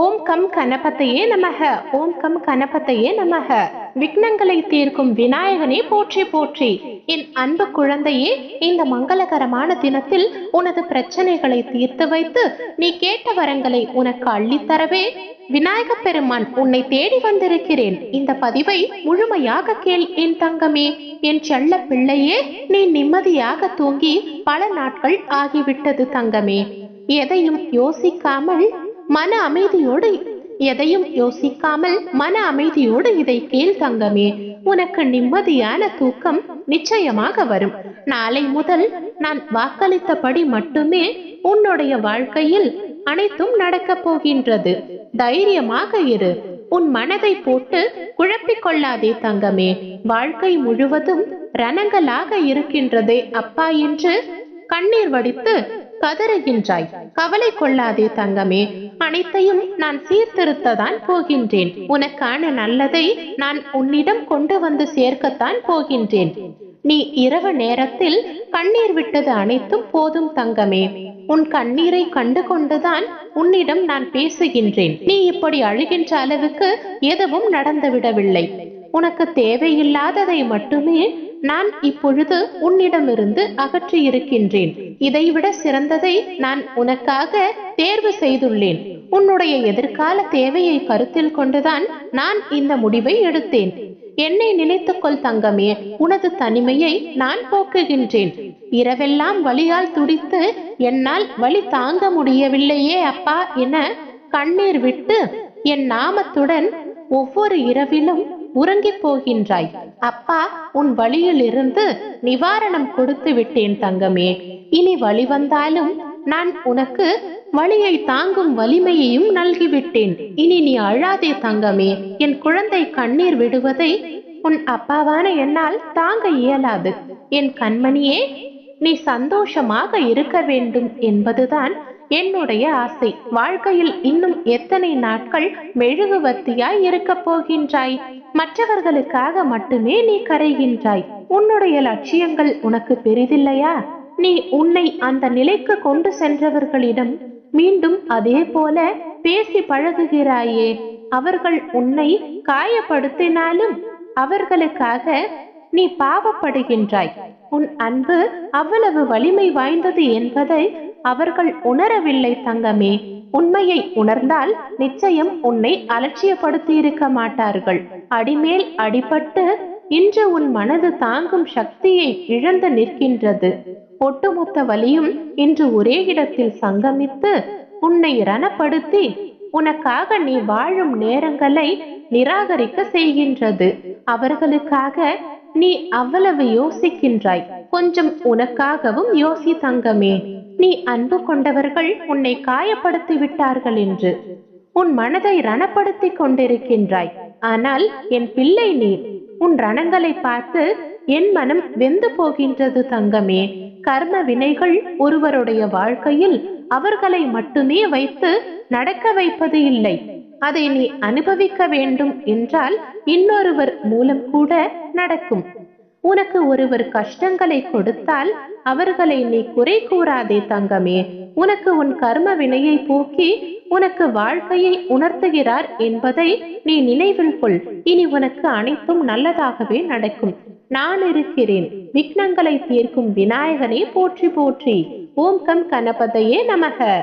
ஓம் come கணபத்தையே நமக. ஓம் come கணபத்தையே நமக. விக்னங்களை தீர்க்கும் விநாயகனே போற்றி போற்றி. என் அன்பு குழந்தையே இந்த மங்களகரமான தினத்தில் உனது பிரச்சனைகளை தீர்த்து வைத்து நீ கேட்ட வரங்களை உனக்கு அள்ளித்தரவே. விநாயக பெருமான் உன்னை தேடி வந்திருக்கிறேன். இந்த பதிவை முழுமையாக கேள் என் தங்கமே. என் செல்ல பிள்ளையே நீ நிம்மதியாக தூங்கி பல நாட்கள் ஆகிவிட்டது தங்கமே. எதையும் யோசிக்காமல் மன அமைதியோடு எதையும் யோசிக்காமல் மன அமைதியோடு இதை கேள் தங்கமே. உனக்கு நிம்மதியான தூக்கம் நிச்சயமாக வரும். நாளை முதல் நான் வாக்களித்தபடி மட்டுமே உன்னுடைய வாழ்க்கையில் அனைத்தும் நடக்கப் போகின்றது. தைரியமாக இரு. உன் மனதை போட்டு குழப்பிக் கொள்ளாதே தங்கமே. வாழ்க்கை முழுவதும் ரணங்களாக இருக்கின்றதே அப்பா என்று கண்ணீர் வடித்து கதறுகின்றாய். கவலை கொள்ளாதே தங்கமே அனைத்தையும் நான் சீர்திருத்ததான் போகின்றேன். உனக்கான நல்லதை நான் உன்னிடம் கொண்டு வந்து சேர்க்கத்தான் போகின்றேன். நீ இரவு நேரத்தில் கண்ணீர் விட்டது அனைத்தும் போதும் தங்கமே. உன் கண்ணீரை கண்டு கொண்டுதான் உன்னிடம் நான் பேசுகின்றேன். நீ இப்படி அழுகின்ற அளவுக்கு எதுவும் நடந்துவிடவில்லை. உனக்கு தேவையில்லாததை மட்டுமே நான் இப்பொழுது உன்னிடமிருந்து அகற்றியிருக்கின்றேன். இதைவிட சிறந்ததை நான் உனக்காக தேர்வு செய்துள்ளேன். உன்னுடைய எதிர்கால தேவையை கருத்தில் கொண்டுதான் நான் இந்த முடிவை எடுத்தேன். என்னை நினைத்துக்கொள் தங்கமே உனது தனிமையை நான் போக்குகின்றேன். இரவெல்லாம் வழியால் துடித்து என்னால் வழி தாங்க முடியவில்லையே அப்பா என கண்ணீர் விட்டு என் நாமத்துடன் ஒவ்வொரு இரவிலும் உறங்கிப் போகின்றாய். அப்பா உன் வழியிலிருந்து நிவாரணம் கொடுத்து விட்டேன் தங்கமே. இனி வழி வந்தாலும் நான் உனக்கு வழியை தாங்கும் வலிமையையும் நல்கிவிட்டேன் இனி நீ அழாதே தங்கமே. என் குழந்தை கண்ணீர் விடுவதை உன் அப்பாவான என்னால் தாங்க இயலாது. என் கண்மணியே நீ சந்தோஷமாக இருக்க வேண்டும் என்பதுதான் என்னுடைய ஆசை. வாழ்க்கையில் இன்னும் எத்தனை நாட்கள் மெழுகுவர்த்தியாய் இருக்க போகின்றாய்? மற்றவர்களுக்காக மட்டுமே நீ கரைகின்றாய். உன்னுடைய லட்சியங்கள் உனக்கு பெரிதில்லையா? நீ உன்னை அந்த நிலைக்கு கொண்டு சென்றவர்களிடம் மீண்டும் அதே போல பேசி பழகுகிறாயே. அவர்கள் உன்னை காயப்படுத்தினாலும் அவர்களுக்காக நீ பாவப்படுகின்றாய். உன் அன்பு அவ்வளவு வலிமை வாய்ந்தது என்பதை அவர்கள் உணரவில்லை தங்கமே. உண்மையை உணர்ந்தால் நிச்சயம் உன்னை அலட்சியப்படுத்தி இருக்க மாட்டார்கள். அடிமேல் அடிபட்டு இன்று உன் மனது தாங்கும் சக்தியை இழந்து நிற்கின்றது. ஒட்டுமொத்த வலியும் இன்று ஒரே இடத்தில் சங்கமித்து உன்னை ரணப்படுத்தி உனக்காக நீ வாழும் நேரங்களை நிராகரிக்க செய்கின்றது. அவர்களுக்காக நீ அவ்வளவு யோசிக்கின்றாய். கொஞ்சம் உனக்காகவும் யோசி தங்கமே. நீ அன்பு கொண்டவர்கள் உன்னை காயப்படுத்தி விட்டார்கள் என்று. உன் மனதை ரணப்படுத்தி கொண்டிருக்கின்றாய். ஆனால் என் பிள்ளை நீ உன் ரணங்களை பார்த்து என் மனம் வெந்து போகின்றது தங்கமே. கர்ம வினைகள் ஒருவருடைய வாழ்க்கையில் அவர்களை மட்டுமே வைத்து நடக்க வைப்பது இல்லை. அதை நீ அனுபவிக்க வேண்டும் என்றால் இன்னொருவர் மூலம் கூட நடக்கும். உனக்கு ஒருவர் கஷ்டங்களை கொடுத்தால் அவர்களை நீ குறை கூறாதே தங்கமே. உனக்கு உன் கர்ம வினையை போக்கி உனக்கு வாழ்க்கையை உணர்த்துகிறார் என்பதை நீ நினைவில் கொள். இனி உனக்கு அனைத்தும் நல்லதாகவே நடக்கும். நான் இருக்கிறேன். விக்னங்களை தீர்க்கும் விநாயகனே போற்றி போற்றி. ஓம் கம் கணபதையே நமக.